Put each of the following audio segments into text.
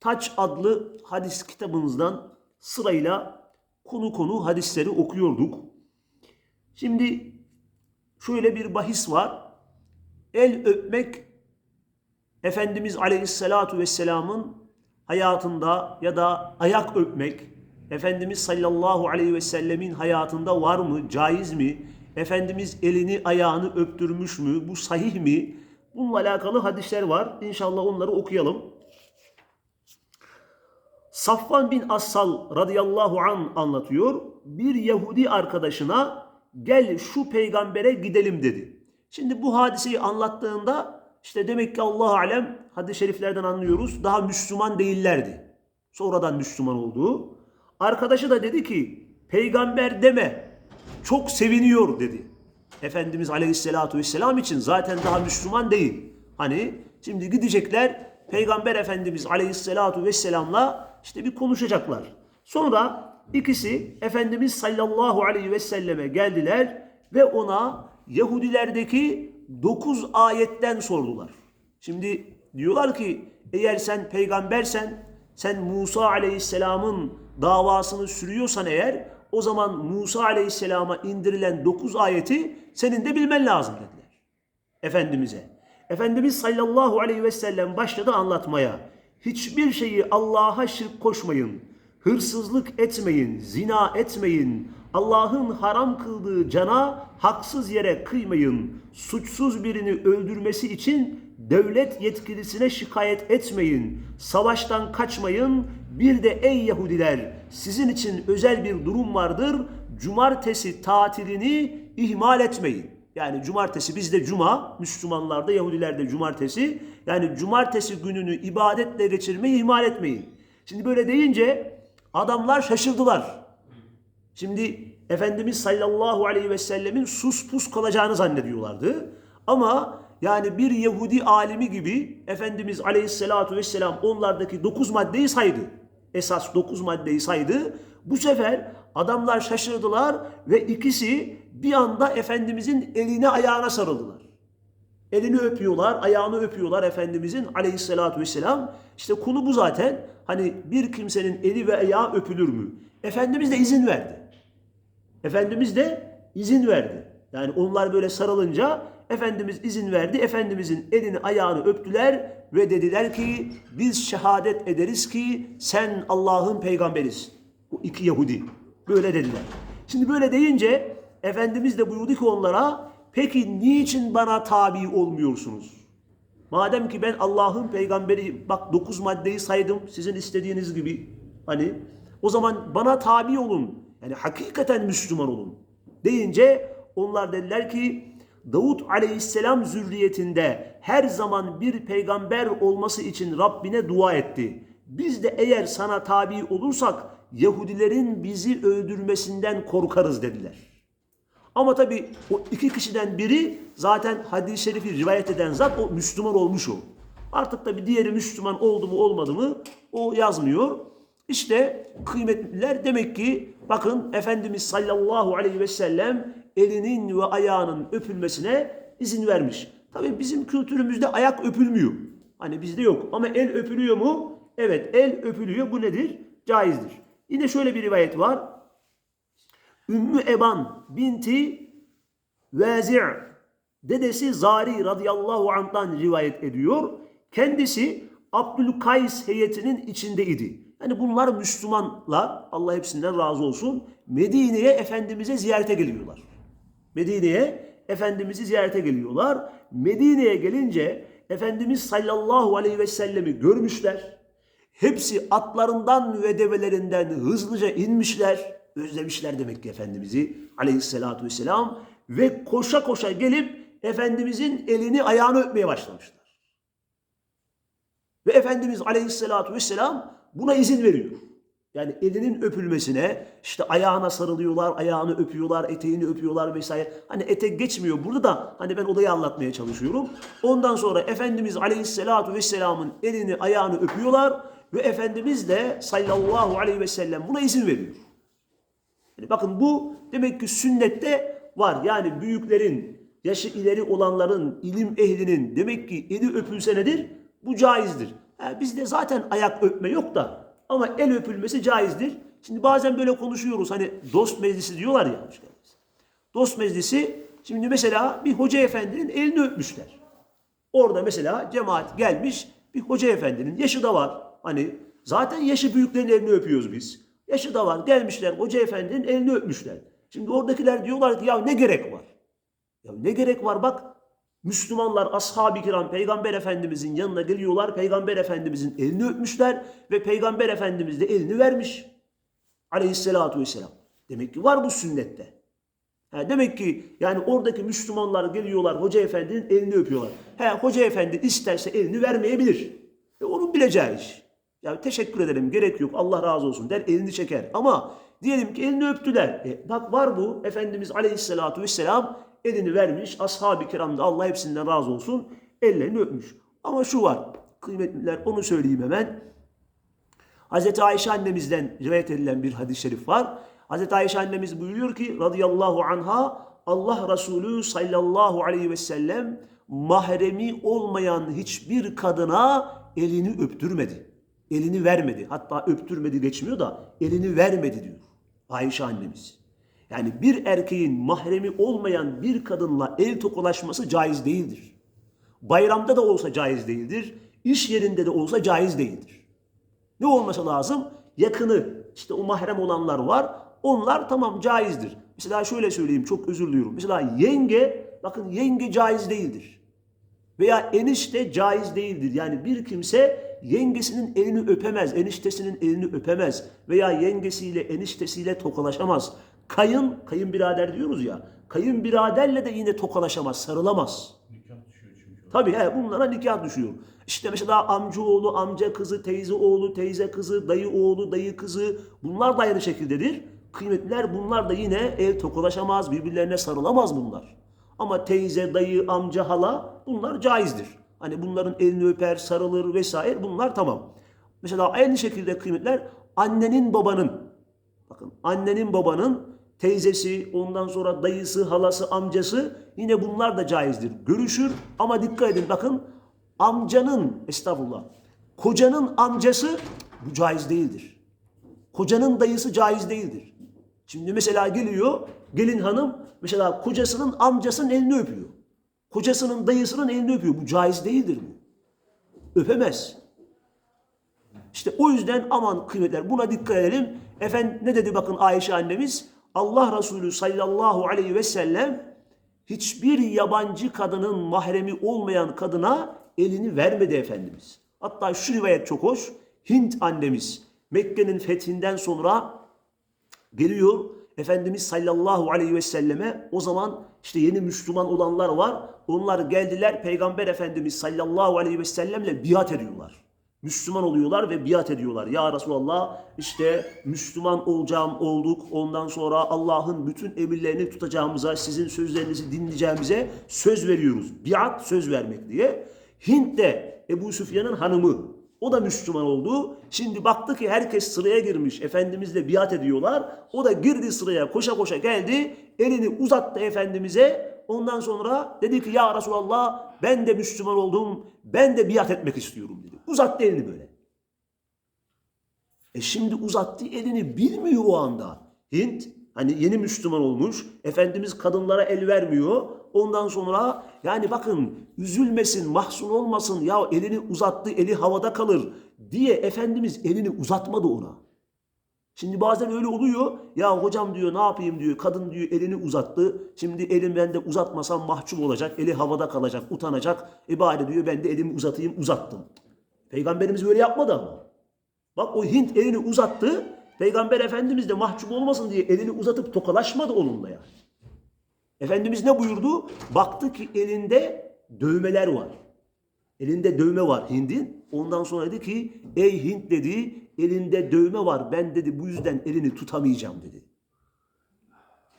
Taç adlı hadis kitabımızdan sırayla konu konu hadisleri okuyorduk. Şimdi şöyle bir bahis var. El öpmek Efendimiz Aleyhisselatu Vesselam'ın hayatında ya da ayak öpmek Efendimiz sallallahu aleyhi ve sellemin hayatında var mı, caiz mi? Efendimiz elini ayağını öptürmüş mü? Bu sahih mi? Bununla alakalı hadisler var. İnşallah onları okuyalım. Safvan bin Assal radıyallahu an anlatıyor. Bir Yahudi arkadaşına gel şu peygambere gidelim dedi. Şimdi bu hadiseyi anlattığında işte demek ki Allah alem hadis-i şeriflerden anlıyoruz daha Müslüman değillerdi. Sonradan Müslüman oldu. Arkadaşı da dedi ki peygamber deme çok seviniyor dedi. Efendimiz Aleyhisselatü Vesselam için zaten daha Müslüman değil. Hani şimdi gidecekler Peygamber Efendimiz Aleyhisselatü Vesselam'la işte bir konuşacaklar. Sonra ikisi Efendimiz sallallahu aleyhi ve selleme geldiler ve ona Yahudilerdeki 9 ayetten sordular. Şimdi diyorlar ki eğer sen peygambersen sen Musa aleyhisselamın davasını sürüyorsan eğer o zaman Musa aleyhisselama indirilen 9 ayeti senin de bilmen lazım dediler. Efendimiz'e. Efendimiz sallallahu aleyhi ve sellem başladı anlatmaya. Hiçbir şeyi Allah'a şirk koşmayın. Hırsızlık etmeyin, zina etmeyin. Allah'ın haram kıldığı cana haksız yere kıymayın. Suçsuz birini öldürmesi için devlet yetkilisine şikayet etmeyin. Savaştan kaçmayın. Bir de ey Yahudiler sizin için özel bir durum vardır. Cumartesi tatilini ihmal etmeyin. Yani cumartesi bizde cuma, Müslümanlarda, Yahudilerde cumartesi. Yani cumartesi gününü ibadetle geçirmeyi ihmal etmeyin. Şimdi böyle deyince adamlar şaşırdılar. Şimdi Efendimiz sallallahu aleyhi ve sellemin sus pus kalacağını zannediyorlardı. Ama yani bir Yahudi alimi gibi Efendimiz aleyhissalatu vesselam onlardaki dokuz maddeyi saydı. Esas dokuz maddeyi saydı. Bu sefer adamlar şaşırdılar ve ikisi bir anda Efendimizin eline ayağına sarıldılar. Elini öpüyorlar, ayağını öpüyorlar Efendimizin aleyhissalatu vesselam. İşte konu bu zaten. Hani bir kimsenin eli ve ayağı öpülür mü? Efendimiz de izin verdi. Efendimiz de izin verdi. Yani onlar böyle sarılınca Efendimiz izin verdi. Efendimizin elini ayağını öptüler ve dediler ki biz şehadet ederiz ki sen Allah'ın peygamberisin. Bu iki Yahudi. Böyle dediler. Şimdi böyle deyince Efendimiz de buyurdu ki onlara peki niçin bana tabi olmuyorsunuz? Madem ki ben Allah'ın peygamberi bak dokuz maddeyi saydım sizin istediğiniz gibi hani o zaman bana tabi olun. Yani hakikaten Müslüman olun. Deyince onlar dediler ki Davut aleyhisselam zürriyetinde her zaman bir peygamber olması için Rabbine dua etti. Biz de eğer sana tabi olursak Yahudilerin bizi öldürmesinden korkarız dediler. Ama tabi o iki kişiden biri zaten hadis-i şerifi rivayet eden zat o Müslüman olmuş o. Artık tabi diğeri Müslüman oldu mu olmadı mı o yazmıyor. İşte kıymetliler demek ki bakın Efendimiz sallallahu aleyhi ve sellem elinin ve ayağının öpülmesine izin vermiş. Tabi bizim kültürümüzde ayak öpülmüyor. Hani bizde yok ama el öpülüyor mu? Evet el öpülüyor. Bu nedir? Caizdir. Yine şöyle bir rivayet var. Ümmü Eban binti Vezir dedesi Zari radıyallahu anh'tan rivayet ediyor. Kendisi Abdülkays heyetinin içindeydi. Yani bunlar Müslümanlar, Allah hepsinden razı olsun, Medine'ye Efendimiz'e ziyarete geliyorlar. Medine'ye Efendimiz'i ziyarete geliyorlar. Medine'ye gelince Efendimiz sallallahu aleyhi ve sellemi görmüşler. Hepsi atlarından ve develerinden hızlıca inmişler. Özlemişler demek ki Efendimiz'i aleyhissalatu vesselam. Ve koşa koşa gelip Efendimizin elini ayağını öpmeye başlamışlar. Ve Efendimiz Aleyhisselatü Vesselam buna izin veriyor. Yani elinin öpülmesine, işte ayağına sarılıyorlar, ayağını öpüyorlar, eteğini öpüyorlar vesaire. Hani etek geçmiyor burada da hani ben olayı anlatmaya çalışıyorum. Ondan sonra Efendimiz Aleyhisselatü Vesselam'ın elini ayağını öpüyorlar ve Efendimiz de sallallahu aleyhi ve sellem buna izin veriyor. Yani bakın bu demek ki sünnette var. Yani büyüklerin, yaşı ileri olanların, ilim ehlinin demek ki eli öpülse nedir? Bu caizdir. Ha, bizde zaten ayak öpme yok da ama el öpülmesi caizdir. Şimdi bazen böyle konuşuyoruz. Hani dost meclisi diyorlar ya. Dost meclisi şimdi mesela bir hoca efendinin elini öpmüşler. Orada mesela cemaat gelmiş bir hoca efendinin yaşı da var. Hani zaten yaşı büyüklerin elini öpüyoruz biz. Yaşı da var. Gelmişler hoca efendinin elini öpmüşler. Şimdi oradakiler diyorlar ki ya ne gerek var? Ya ne gerek var bak Müslümanlar ashab-ı kiram peygamber efendimizin yanına geliyorlar. Peygamber efendimizin elini öpmüşler ve peygamber efendimiz de elini vermiş. Aleyhisselatu vesselam. Demek ki var bu sünnette. Ha, demek ki yani oradaki Müslümanlar geliyorlar hoca efendinin elini öpüyorlar. He, hoca efendi isterse elini vermeyebilir. E, onun bileceği iş. Ya teşekkür ederim gerek yok Allah razı olsun der elini çeker. Ama diyelim ki elini öptüler. E, bak var bu Efendimiz Aleyhisselatu Vesselam elini vermiş. Ashab-ı kiram da Allah hepsinden razı olsun ellerini öpmüş. Ama şu var kıymetliler onu söyleyeyim hemen. Hazreti Ayşe annemizden rivayet edilen bir hadis-i şerif var. Hazreti Ayşe annemiz buyuruyor ki radıyallahu anha Allah Resulü sallallahu aleyhi ve sellem mahremi olmayan hiçbir kadına elini öptürmedi. Elini vermedi. Hatta öptürmedi geçmiyor da elini vermedi diyor Ayşe annemiz. Yani bir erkeğin mahremi olmayan bir kadınla el tokalaşması caiz değildir. Bayramda da olsa caiz değildir. İş yerinde de olsa caiz değildir. Ne olması lazım? Yakını, işte o mahrem olanlar var. Onlar tamam caizdir. Mesela şöyle söyleyeyim, çok özür diliyorum. Mesela yenge, bakın yenge caiz değildir. Veya enişte caiz değildir. Yani bir kimse yengesinin elini öpemez, eniştesinin elini öpemez. Veya yengesiyle, eniştesiyle tokalaşamaz. Kayın, kayınbirader diyoruz ya, kayınbiraderle de yine tokalaşamaz, sarılamaz. Nikah düşüyor çünkü. Tabii he, bunlara nikah düşüyor. İşte mesela amca oğlu, amca kızı, teyze oğlu, teyze kızı, dayı oğlu, dayı kızı bunlar da aynı şekildedir. Kıymetliler bunlar da yine el tokalaşamaz, birbirlerine sarılamaz bunlar. Ama teyze, dayı, amca, hala bunlar caizdir. Hani bunların elini öper, sarılır vesaire bunlar tamam. Mesela aynı şekilde kıymetler annenin babanın, bakın annenin babanın teyzesi, ondan sonra dayısı, halası, amcası yine bunlar da caizdir. Görüşür ama dikkat edin bakın amcanın estağfurullah kocanın amcası bu caiz değildir. Kocanın dayısı caiz değildir. Şimdi mesela geliyor gelin hanım mesela kocasının amcasının elini öpüyor. Kocasının dayısının elini öpüyor. Bu caiz değildir bu. Öpemez. İşte o yüzden aman kıymetler buna dikkat edelim. Efendim ne dedi bakın Ayşe annemiz? Allah Resulü sallallahu aleyhi ve sellem hiçbir yabancı kadının mahremi olmayan kadına elini vermedi Efendimiz. Hatta şu rivayet çok hoş. Hint annemiz Mekke'nin fethinden sonra geliyor Efendimiz sallallahu aleyhi ve selleme o zaman işte yeni Müslüman olanlar var. Onlar geldiler Peygamber Efendimiz sallallahu aleyhi ve sellemle biat ediyorlar. Müslüman oluyorlar ve biat ediyorlar. Ya Resulallah işte Müslüman olacağım olduk. Ondan sonra Allah'ın bütün emirlerini tutacağımıza, sizin sözlerinizi dinleyeceğimize söz veriyoruz. Biat söz vermek diye. Hint de Ebu Süfyan'ın hanımı. O da Müslüman oldu. Şimdi baktı ki herkes sıraya girmiş. Efendimizle biat ediyorlar. O da girdi sıraya koşa koşa geldi. Elini uzattı Efendimiz'e. Ondan sonra dedi ki ya Resulallah ben de Müslüman oldum. Ben de biat etmek istiyorum dedi. Uzattı elini böyle. E şimdi uzattığı elini bilmiyor o anda. Hint hani yeni Müslüman olmuş. Efendimiz kadınlara el vermiyor. Ondan sonra yani bakın üzülmesin, mahzun olmasın. Ya elini uzattı, eli havada kalır diye Efendimiz elini uzatmadı ona. Şimdi bazen öyle oluyor. Ya hocam diyor ne yapayım diyor. Kadın diyor elini uzattı. Şimdi elim ben de uzatmasam mahcup olacak. Eli havada kalacak, utanacak. E bari diyor ben de elimi uzatayım uzattım. Peygamberimiz böyle yapmadı ama. Bak o Hint elini uzattı. Peygamber Efendimiz de mahcup olmasın diye elini uzatıp tokalaşmadı onunla yani. Efendimiz ne buyurdu? Baktı ki elinde dövmeler var. Elinde dövme var Hind'in. Ondan sonra dedi ki ey Hint dedi elinde dövme var. Ben dedi bu yüzden elini tutamayacağım dedi.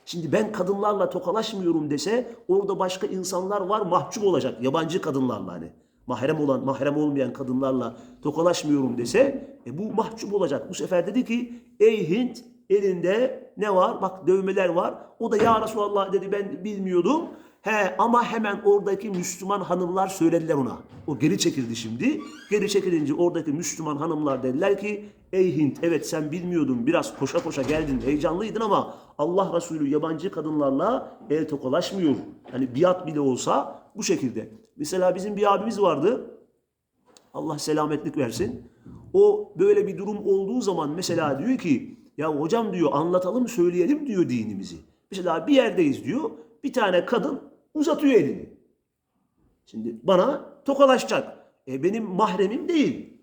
Şimdi ben kadınlarla tokalaşmıyorum dese orada başka insanlar var mahcup olacak. Yabancı kadınlarla hani. Mahrem olan, mahrem olmayan kadınlarla tokalaşmıyorum dese e, bu mahcup olacak. Bu sefer dedi ki ey Hint elinde ne var? Bak dövmeler var. O da ya Resulallah dedi ben bilmiyordum. He ama hemen oradaki Müslüman hanımlar söylediler ona. O geri çekildi şimdi. Geri çekilince oradaki Müslüman hanımlar dediler ki ey Hint evet sen bilmiyordun biraz koşa koşa geldin heyecanlıydın ama Allah Resulü yabancı kadınlarla el tokalaşmıyor. Hani biat bile olsa bu şekilde. Mesela bizim bir abimiz vardı. Allah selametlik versin. O böyle bir durum olduğu zaman mesela diyor ki ya hocam diyor anlatalım söyleyelim diyor dinimizi. Mesela bir yerdeyiz diyor. Bir tane kadın uzatıyor elini. Şimdi bana tokalaşacak. E benim mahremim değil.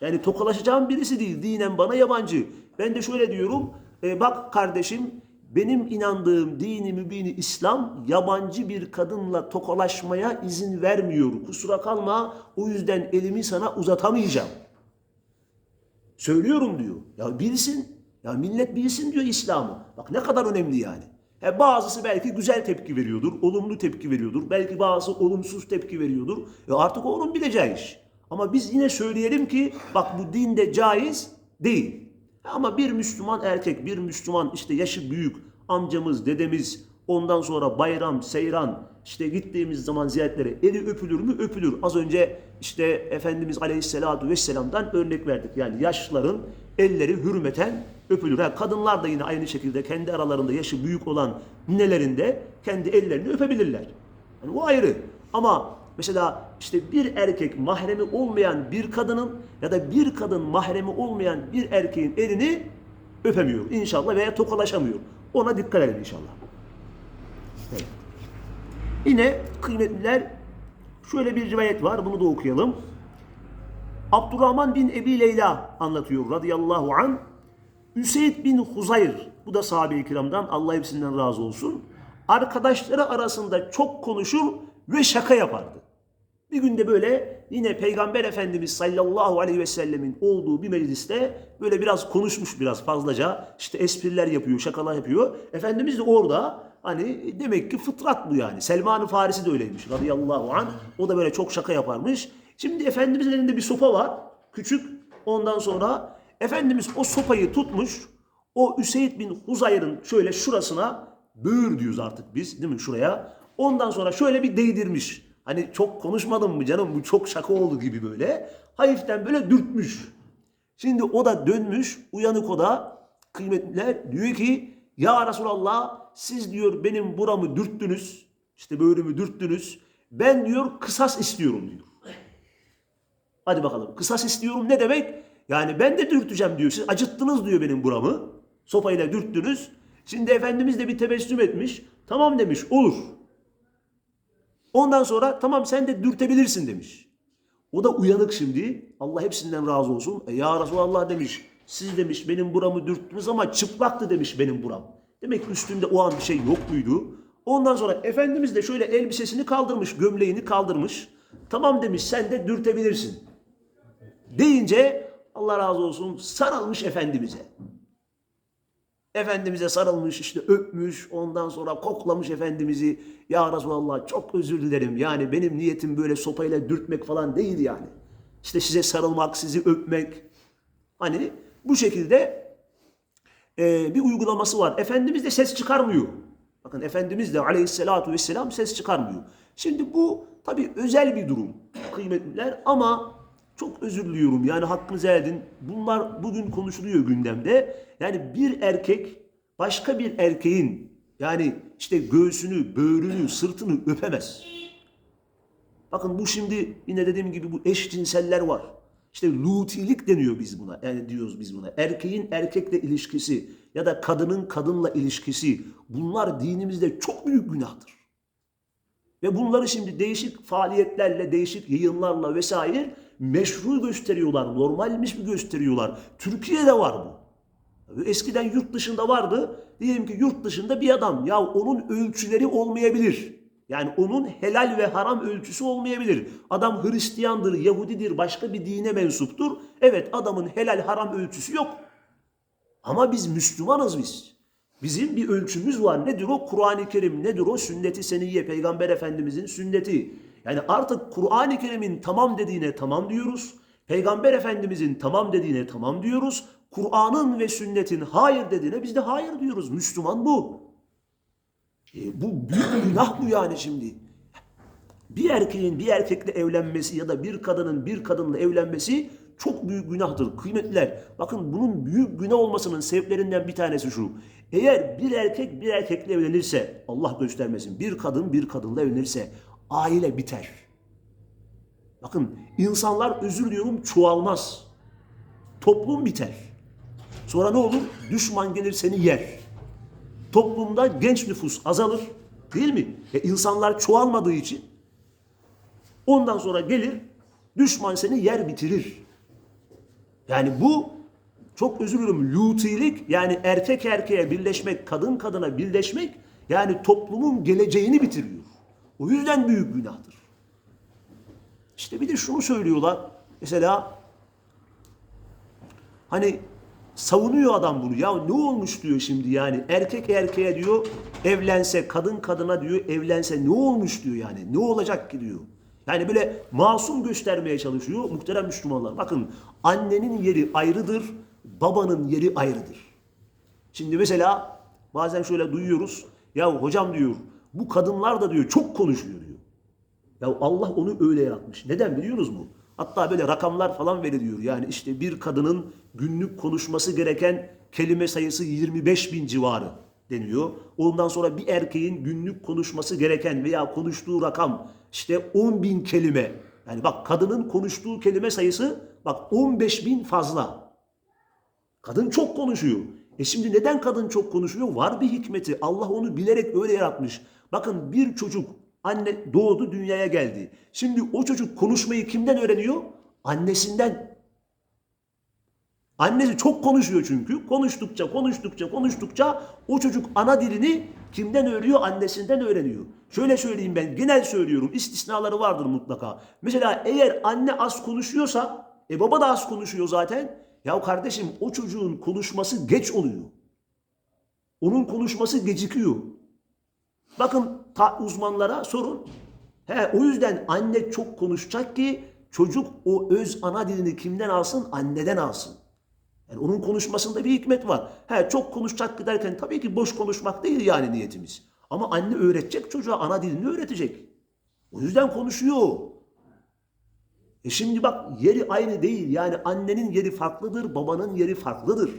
Yani tokalaşacağım birisi değil. Dinen bana yabancı. Ben de şöyle diyorum. e, bak kardeşim benim inandığım dini mübini İslam yabancı bir kadınla tokalaşmaya izin vermiyor. Kusura kalma o yüzden elimi sana uzatamayacağım. Söylüyorum diyor. Ya bilsin. Ya millet bilsin diyor İslam'ı. Bak ne kadar önemli yani. Bazısı belki güzel tepki veriyordur, olumlu tepki veriyordur. Belki bazı olumsuz tepki veriyordur. E artık onun bileceği iş. Ama biz yine söyleyelim ki bak bu dinde caiz değil. Ama bir Müslüman erkek, bir Müslüman işte yaşı büyük, amcamız, dedemiz, ondan sonra bayram, seyran, işte gittiğimiz zaman ziyaretlere eli öpülür mü? Öpülür. Az önce işte Efendimiz Aleyhisselatü Vesselam'dan örnek verdik. Yani yaşlıların elleri hürmeten öpülür. Ha, kadınlar da yine aynı şekilde kendi aralarında yaşı büyük olan ninelerinde kendi ellerini öpebilirler. Yani o ayrı. Ama mesela işte bir erkek mahremi olmayan bir kadının ya da bir kadın mahremi olmayan bir erkeğin elini öpemiyor inşallah veya tokalaşamıyor. Ona dikkat edin inşallah. Evet. Yine kıymetliler şöyle bir rivayet var bunu da okuyalım. Abdurrahman bin Ebi Leyla anlatıyor radıyallahu an. Üseyd bin Huzayr bu da sahabe-i kiramdan Allah hepsinden razı olsun. Arkadaşları arasında çok konuşur ve şaka yapardı. Bir günde böyle yine Peygamber Efendimiz sallallahu aleyhi ve sellemin olduğu bir mecliste böyle biraz konuşmuş biraz fazlaca. işte espriler yapıyor, şakalar yapıyor. Efendimiz de orada hani demek ki fıtrat bu yani. Selman-ı Farisi de öyleymiş radıyallahu anh. O da böyle çok şaka yaparmış. Şimdi Efendimizin elinde bir sopa var. Küçük. Ondan sonra Efendimiz o sopayı tutmuş. O Üseyd bin Huzayr'ın şöyle şurasına böğür diyoruz artık biz değil mi şuraya. Ondan sonra şöyle bir değdirmiş. Hani çok konuşmadım mı canım bu çok şaka oldu gibi böyle. Hafiften böyle dürtmüş. Şimdi o da dönmüş uyanık o da kıymetliler diyor ki ya Resulallah siz diyor benim buramı dürttünüz. işte böğrümü dürttünüz. Ben diyor kısas istiyorum diyor. Hadi bakalım kısas istiyorum ne demek? Yani ben de dürteceğim diyor. Siz acıttınız diyor benim buramı. Sopayla dürttünüz. Şimdi Efendimiz de bir tebessüm etmiş. Tamam demiş olur. Ondan sonra tamam sen de dürtebilirsin demiş. O da uyanık şimdi. Allah hepsinden razı olsun. E, ya Resulallah demiş. Siz demiş benim buramı dürttünüz ama çıplaktı demiş benim buram. Demek ki üstünde o an bir şey yok muydu? Ondan sonra Efendimiz de şöyle elbisesini kaldırmış, gömleğini kaldırmış. Tamam demiş sen de dürtebilirsin. Deyince Allah razı olsun sarılmış Efendimiz'e. Efendimiz'e sarılmış işte öpmüş ondan sonra koklamış Efendimiz'i. Ya Resulallah çok özür dilerim yani benim niyetim böyle sopayla dürtmek falan değil yani. İşte size sarılmak, sizi öpmek. Hani bu şekilde e, bir uygulaması var. Efendimiz de ses çıkarmıyor. Bakın Efendimiz de aleyhissalatu vesselam ses çıkarmıyor. Şimdi bu tabi özel bir durum kıymetliler ama çok özür diliyorum yani hakkınızı edin. Bunlar bugün konuşuluyor gündemde. Yani bir erkek başka bir erkeğin yani işte göğsünü, böğrünü, sırtını öpemez. Bakın bu şimdi yine dediğim gibi bu eşcinseller var. İşte lutilik deniyor biz buna. Yani diyoruz biz buna. Erkeğin erkekle ilişkisi ya da kadının kadınla ilişkisi bunlar dinimizde çok büyük günahtır. Ve bunları şimdi değişik faaliyetlerle, değişik yayınlarla vesaire meşru gösteriyorlar, normalmiş mi gösteriyorlar. Türkiye'de var bu. Eskiden yurt dışında vardı. Diyelim ki yurt dışında bir adam ya onun ölçüleri olmayabilir. Yani onun helal ve haram ölçüsü olmayabilir. Adam Hristiyandır, Yahudidir, başka bir dine mensuptur. Evet adamın helal haram ölçüsü yok. Ama biz Müslümanız biz. Bizim bir ölçümüz var. Nedir o? Kur'an-ı Kerim. Nedir o? Sünnet-i seniyye. Peygamber Efendimizin sünneti. Yani artık Kur'an-ı Kerim'in tamam dediğine tamam diyoruz. Peygamber Efendimizin tamam dediğine tamam diyoruz. Kur'an'ın ve sünnetin hayır dediğine biz de hayır diyoruz. Müslüman bu. E, bu büyük günah bu yani şimdi. Bir erkeğin bir erkekle evlenmesi ya da bir kadının bir kadınla evlenmesi çok büyük günahtır. Kıymetliler. Bakın bunun büyük günah olmasının sebeplerinden bir tanesi şu. Eğer bir erkek bir erkekle evlenirse, Allah göstermesin, bir kadın bir kadınla evlenirse aile biter. Bakın insanlar özür diliyorum çoğalmaz. Toplum biter. Sonra ne olur? Düşman gelir seni yer. Toplumda genç nüfus azalır. Değil mi? E insanlar çoğalmadığı için ondan sonra gelir düşman seni yer bitirir. Yani bu çok özür dilerim lutilik yani erkek erkeğe birleşmek, kadın kadına birleşmek yani toplumun geleceğini bitiriyor. O yüzden büyük günahtır. İşte bir de şunu söylüyorlar. Mesela hani savunuyor adam bunu. Ya ne olmuş diyor şimdi yani erkek erkeğe diyor evlense, kadın kadına diyor evlense ne olmuş diyor yani. Ne olacak ki diyor. Yani böyle masum göstermeye çalışıyor muhterem Müslümanlar. Bakın annenin yeri ayrıdır, babanın yeri ayrıdır. Şimdi mesela bazen şöyle duyuyoruz. Ya hocam diyor bu kadınlar da diyor çok konuşuyor diyor. Ya Allah onu öyle yaratmış. Neden biliyorsunuz mu? Hatta böyle rakamlar falan veriliyor. Yani işte bir kadının günlük konuşması gereken kelime sayısı 25 bin civarı deniyor. Ondan sonra bir erkeğin günlük konuşması gereken veya konuştuğu rakam işte 10 bin kelime. Yani bak kadının konuştuğu kelime sayısı bak 15 bin fazla. Kadın çok konuşuyor. E şimdi neden kadın çok konuşuyor? Var bir hikmeti. Allah onu bilerek öyle yaratmış. Bakın bir çocuk anne doğdu dünyaya geldi. Şimdi o çocuk konuşmayı kimden öğreniyor? Annesinden. Annesi çok konuşuyor çünkü. Konuştukça, konuştukça, konuştukça o çocuk ana dilini kimden öğreniyor? Annesinden öğreniyor. Şöyle söyleyeyim ben, genel söylüyorum. istisnaları vardır mutlaka. Mesela eğer anne az konuşuyorsa, e baba da az konuşuyor zaten. Ya kardeşim o çocuğun konuşması geç oluyor. Onun konuşması gecikiyor. Bakın ta uzmanlara sorun. He, o yüzden anne çok konuşacak ki çocuk o öz ana dilini kimden alsın? Anneden alsın. Yani onun konuşmasında bir hikmet var. He, çok konuşacak derken tabii ki boş konuşmak değil yani niyetimiz. Ama anne öğretecek çocuğa ana dilini öğretecek. O yüzden konuşuyor. E şimdi bak yeri aynı değil. Yani annenin yeri farklıdır, babanın yeri farklıdır.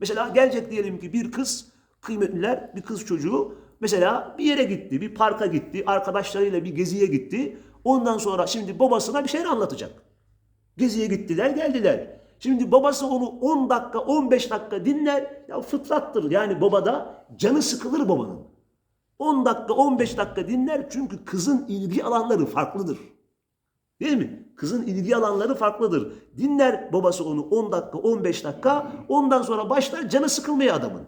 Mesela gelecek diyelim ki bir kız, kıymetliler bir kız çocuğu mesela bir yere gitti, bir parka gitti, arkadaşlarıyla bir geziye gitti. Ondan sonra şimdi babasına bir şeyler anlatacak. Geziye gittiler, geldiler. Şimdi babası onu 10 dakika, 15 dakika dinler. Ya fıtrattır. Yani babada canı sıkılır babanın. 10 dakika, 15 dakika dinler çünkü kızın ilgi alanları farklıdır. Değil mi? Kızın ilgi alanları farklıdır. Dinler babası onu 10 dakika, 15 dakika. Ondan sonra başlar canı sıkılmaya adamın.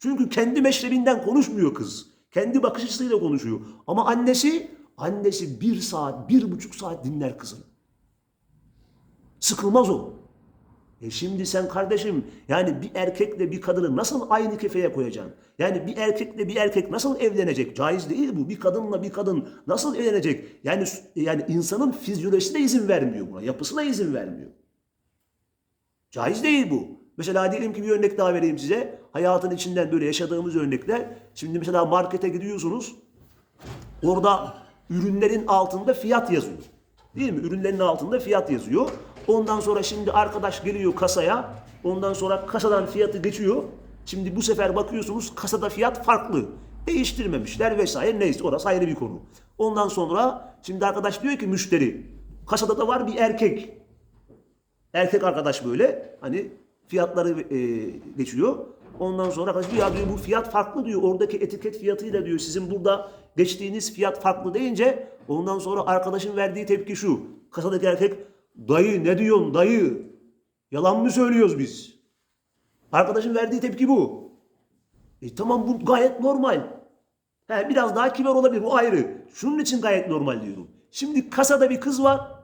Çünkü kendi meşrebinden konuşmuyor kız. Kendi bakış açısıyla konuşuyor. Ama annesi, annesi bir saat, bir buçuk saat dinler kızını. Sıkılmaz o. E şimdi sen kardeşim yani bir erkekle bir kadını nasıl aynı kefeye koyacaksın? Yani bir erkekle bir erkek nasıl evlenecek? Caiz değil bu. Bir kadınla bir kadın nasıl evlenecek? Yani yani insanın fizyolojisi de izin vermiyor buna. Yapısı da izin vermiyor. Caiz değil bu. Mesela diyelim ki bir örnek daha vereyim size. Hayatın içinden böyle yaşadığımız örnekler. Şimdi mesela markete gidiyorsunuz. Orada ürünlerin altında fiyat yazıyor. Değil mi? Ürünlerin altında fiyat yazıyor. Ondan sonra şimdi arkadaş geliyor kasaya. Ondan sonra kasadan fiyatı geçiyor. Şimdi bu sefer bakıyorsunuz kasada fiyat farklı. Değiştirmemişler vesaire neyse orası ayrı bir konu. Ondan sonra şimdi arkadaş diyor ki müşteri kasada da var bir erkek. Erkek arkadaş böyle hani fiyatları e, geçiyor. Ondan sonra arkadaş ya diyor bu fiyat farklı diyor. Oradaki etiket fiyatıyla diyor sizin burada geçtiğiniz fiyat farklı deyince ondan sonra arkadaşın verdiği tepki şu. Kasadaki erkek dayı ne diyorsun dayı? Yalan mı söylüyoruz biz? Arkadaşın verdiği tepki bu. E tamam bu gayet normal. He, biraz daha kibar olabilir bu ayrı. Şunun için gayet normal diyorum. Şimdi kasada bir kız var.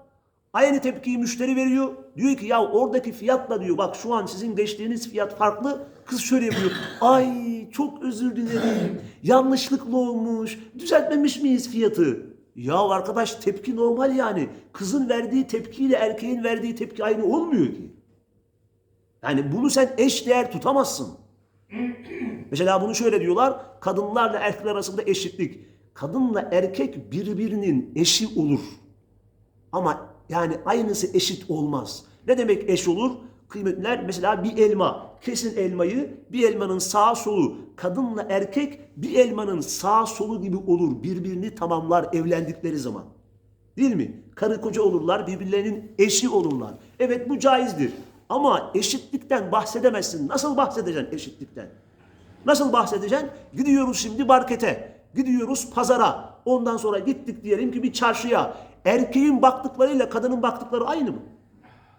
Aynı tepkiyi müşteri veriyor. Diyor ki ya oradaki fiyatla diyor bak şu an sizin geçtiğiniz fiyat farklı. Kız şöyle yapıyor. Ay çok özür dilerim. Yanlışlıkla olmuş. Düzeltmemiş miyiz fiyatı? Ya arkadaş tepki normal yani. Kızın verdiği tepkiyle erkeğin verdiği tepki aynı olmuyor ki. Yani bunu sen eş değer tutamazsın. Mesela bunu şöyle diyorlar. Kadınlarla erkekler arasında eşitlik. Kadınla erkek birbirinin eşi olur. Ama yani aynısı eşit olmaz. Ne demek eş olur? Kıymetliler mesela bir elma. Kesin elmayı bir elmanın sağ solu. Kadınla erkek bir elmanın sağ solu gibi olur. Birbirini tamamlar evlendikleri zaman. Değil mi? Karı koca olurlar, birbirlerinin eşi olurlar. Evet bu caizdir. Ama eşitlikten bahsedemezsin. Nasıl bahsedeceksin eşitlikten? Nasıl bahsedeceksin? Gidiyoruz şimdi markete. Gidiyoruz pazara. Ondan sonra gittik diyelim ki bir çarşıya. Erkeğin baktıklarıyla kadının baktıkları aynı mı?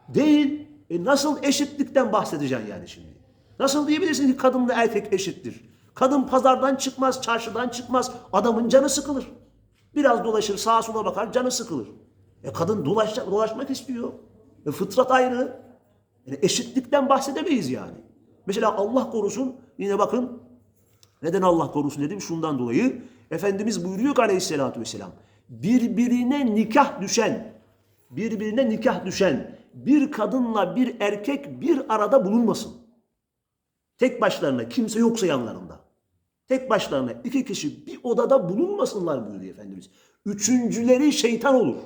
Değil. E nasıl eşitlikten bahsedeceksin yani şimdi? Nasıl diyebilirsin ki kadınla erkek eşittir? Kadın pazardan çıkmaz, çarşıdan çıkmaz. Adamın canı sıkılır. Biraz dolaşır, sağa sola bakar, canı sıkılır. E kadın dolaş, dolaşmak istiyor. E fıtrat ayrı. Yani eşitlikten bahsedemeyiz yani. Mesela Allah korusun, yine bakın neden Allah korusun dedim şundan dolayı. Efendimiz buyuruyor ki aleyhissalatü vesselam. Birbirine nikah düşen, birbirine nikah düşen bir kadınla bir erkek bir arada bulunmasın. Tek başlarına kimse yoksa yanlarında. Tek başlarına iki kişi bir odada bulunmasınlar buyuruyor Efendimiz. Üçüncüleri şeytan olur.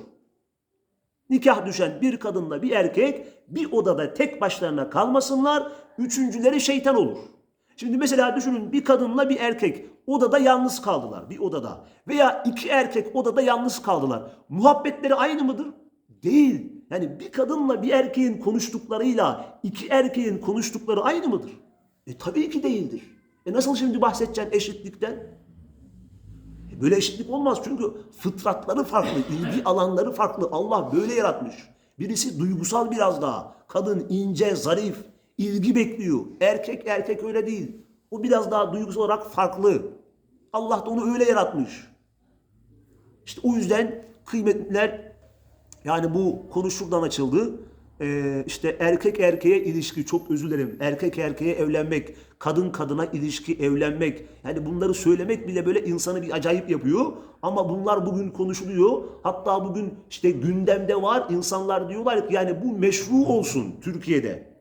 Nikah düşen bir kadınla bir erkek bir odada tek başlarına kalmasınlar. Üçüncüleri şeytan olur. Şimdi mesela düşünün bir kadınla bir erkek odada yalnız kaldılar bir odada. Veya iki erkek odada yalnız kaldılar. Muhabbetleri aynı mıdır? Değil. Yani bir kadınla bir erkeğin konuştuklarıyla iki erkeğin konuştukları aynı mıdır? E tabii ki değildir. E nasıl şimdi bahsedeceksin eşitlikten? E böyle eşitlik olmaz çünkü fıtratları farklı, ilgi alanları farklı. Allah böyle yaratmış. Birisi duygusal biraz daha. Kadın ince, zarif, ilgi bekliyor. Erkek erkek öyle değil. O biraz daha duygusal olarak farklı. Allah da onu öyle yaratmış. İşte o yüzden kıymetliler yani bu konu şuradan açıldı. Ee, işte erkek erkeğe ilişki çok özür dilerim. Erkek erkeğe evlenmek, kadın kadına ilişki evlenmek. Yani bunları söylemek bile böyle insanı bir acayip yapıyor. Ama bunlar bugün konuşuluyor. Hatta bugün işte gündemde var. İnsanlar diyorlar ki yani bu meşru olsun Türkiye'de.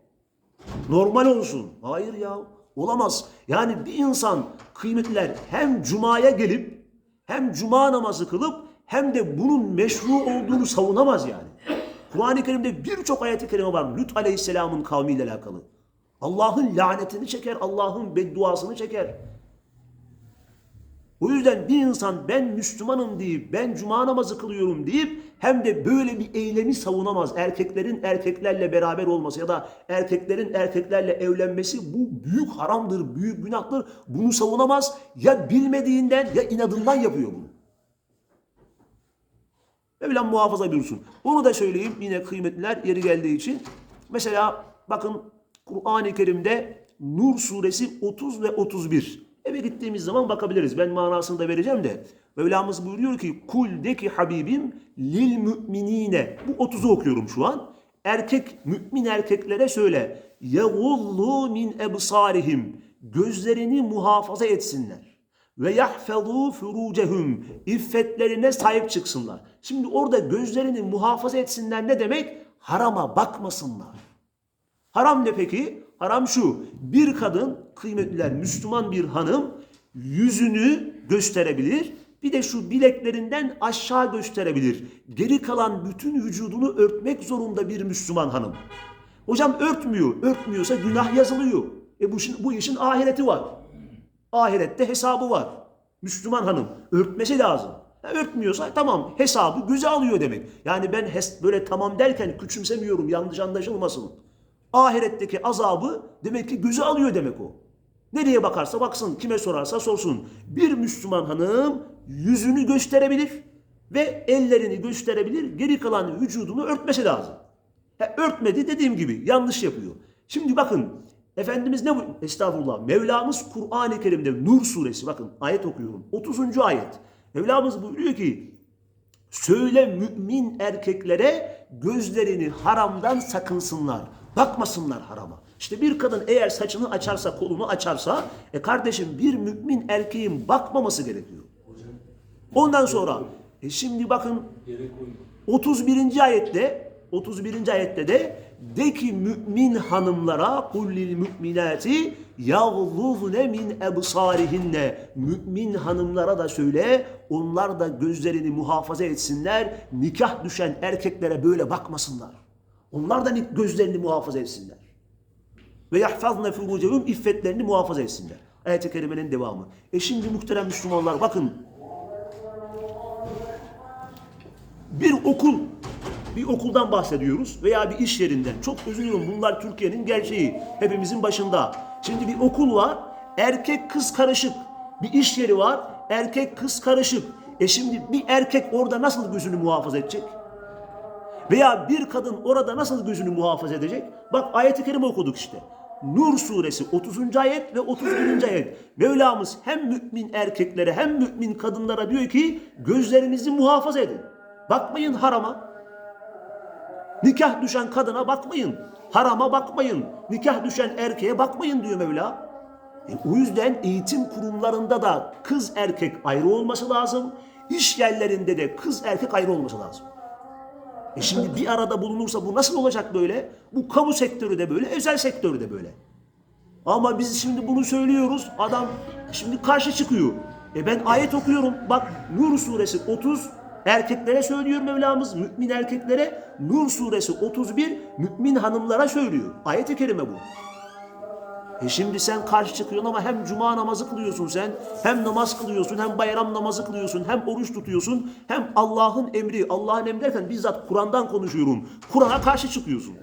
Normal olsun. Hayır ya. Olamaz. Yani bir insan kıymetliler hem cumaya gelip hem cuma namazı kılıp hem de bunun meşru olduğunu savunamaz yani. Kur'an-ı Kerim'de birçok ayet-i kerime var Lut Aleyhisselam'ın kavmiyle alakalı. Allah'ın lanetini çeker, Allah'ın bedduasını çeker. O yüzden bir insan ben Müslümanım deyip, ben cuma namazı kılıyorum deyip hem de böyle bir eylemi savunamaz. Erkeklerin erkeklerle beraber olması ya da erkeklerin erkeklerle evlenmesi bu büyük haramdır, büyük günahtır. Bunu savunamaz. Ya bilmediğinden ya inadından yapıyor bunu. Mevlam muhafaza buyursun. Onu da söyleyeyim yine kıymetliler yeri geldiği için. Mesela bakın Kur'an-ı Kerim'de Nur suresi 30 ve 31. Eve gittiğimiz zaman bakabiliriz. Ben manasını da vereceğim de. Mevlamız buyuruyor ki kul de ki Habibim lil müminine. Bu 30'u okuyorum şu an. Erkek mümin erkeklere söyle. Yagullu min ebsarihim. Gözlerini muhafaza etsinler ve yahfazû furucehum iffetlerine sahip çıksınlar. Şimdi orada gözlerini muhafaza etsinler ne demek? Harama bakmasınlar. Haram ne peki? Haram şu. Bir kadın kıymetliler Müslüman bir hanım yüzünü gösterebilir. Bir de şu bileklerinden aşağı gösterebilir. Geri kalan bütün vücudunu örtmek zorunda bir Müslüman hanım. Hocam örtmüyor. Örtmüyorsa günah yazılıyor. E bu, işin- bu işin ahireti var. Ahirette hesabı var. Müslüman hanım örtmesi lazım. Ha, örtmüyorsa tamam hesabı göze alıyor demek. Yani ben böyle tamam derken küçümsemiyorum yanlış anlaşılmasın. Ahiretteki azabı demek ki göze alıyor demek o. Nereye bakarsa baksın, kime sorarsa sorsun. Bir Müslüman hanım yüzünü gösterebilir ve ellerini gösterebilir. Geri kalan vücudunu örtmesi lazım. Ha, örtmedi dediğim gibi yanlış yapıyor. Şimdi bakın Efendimiz ne bu? Estağfurullah. Mevlamız Kur'an-ı Kerim'de Nur suresi bakın ayet okuyorum. 30. ayet. Mevlamız buyuruyor ki Söyle mümin erkeklere gözlerini haramdan sakınsınlar. Bakmasınlar harama. İşte bir kadın eğer saçını açarsa, kolunu açarsa, e kardeşim bir mümin erkeğin bakmaması gerekiyor. Ondan sonra, e şimdi bakın 31. ayette 31. ayette de de ki mümin hanımlara kullil müminati yağluzne min ebsarihinne mümin hanımlara da söyle onlar da gözlerini muhafaza etsinler nikah düşen erkeklere böyle bakmasınlar onlar da ni- gözlerini muhafaza etsinler ve yahfazne furucehum iffetlerini muhafaza etsinler ayet-i kerimenin devamı e şimdi muhterem Müslümanlar bakın bir okul, bir okuldan bahsediyoruz veya bir iş yerinden. Çok özür diliyorum bunlar Türkiye'nin gerçeği. Hepimizin başında. Şimdi bir okul var, erkek kız karışık. Bir iş yeri var, erkek kız karışık. E şimdi bir erkek orada nasıl gözünü muhafaza edecek? Veya bir kadın orada nasıl gözünü muhafaza edecek? Bak ayet-i kerime okuduk işte. Nur suresi 30. ayet ve 31. ayet. Mevlamız hem mümin erkeklere hem mümin kadınlara diyor ki gözlerinizi muhafaza edin. Bakmayın harama. Nikah düşen kadına bakmayın. Harama bakmayın. Nikah düşen erkeğe bakmayın diyor Mevla. E, o yüzden eğitim kurumlarında da kız erkek ayrı olması lazım. İş yerlerinde de kız erkek ayrı olması lazım. E şimdi bir arada bulunursa bu nasıl olacak böyle? Bu kamu sektörü de böyle, özel sektörü de böyle. Ama biz şimdi bunu söylüyoruz. Adam şimdi karşı çıkıyor. E ben ayet okuyorum. Bak Nur suresi 30 erkeklere söylüyor Mevlamız. Mümin erkeklere. Nur suresi 31 mümin hanımlara söylüyor. Ayet-i kerime bu. E şimdi sen karşı çıkıyorsun ama hem cuma namazı kılıyorsun sen, hem namaz kılıyorsun, hem bayram namazı kılıyorsun, hem oruç tutuyorsun, hem Allah'ın emri, Allah'ın emri derken bizzat Kur'an'dan konuşuyorum. Kur'an'a karşı çıkıyorsun.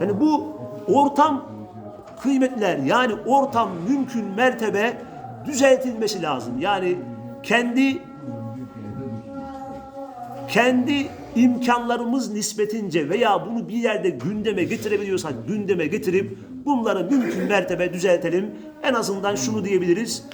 Yani bu ortam kıymetler yani ortam mümkün mertebe düzeltilmesi lazım. Yani kendi kendi imkanlarımız nispetince veya bunu bir yerde gündeme getirebiliyorsak gündeme getirip bunları mümkün mertebe düzeltelim. En azından şunu diyebiliriz.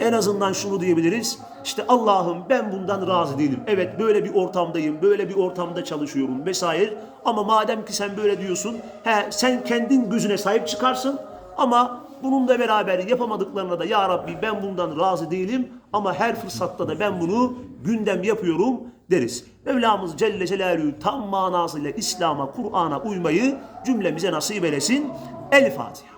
En azından şunu diyebiliriz. İşte Allah'ım ben bundan razı değilim. Evet böyle bir ortamdayım, böyle bir ortamda çalışıyorum vesaire. Ama madem ki sen böyle diyorsun, he, sen kendin gözüne sahip çıkarsın. Ama bununla beraber yapamadıklarına da ya Rabbi ben bundan razı değilim. Ama her fırsatta da ben bunu gündem yapıyorum deriz. Mevlamız Celle Celaluhu tam manasıyla İslam'a, Kur'an'a uymayı cümlemize nasip eylesin. El Fatiha.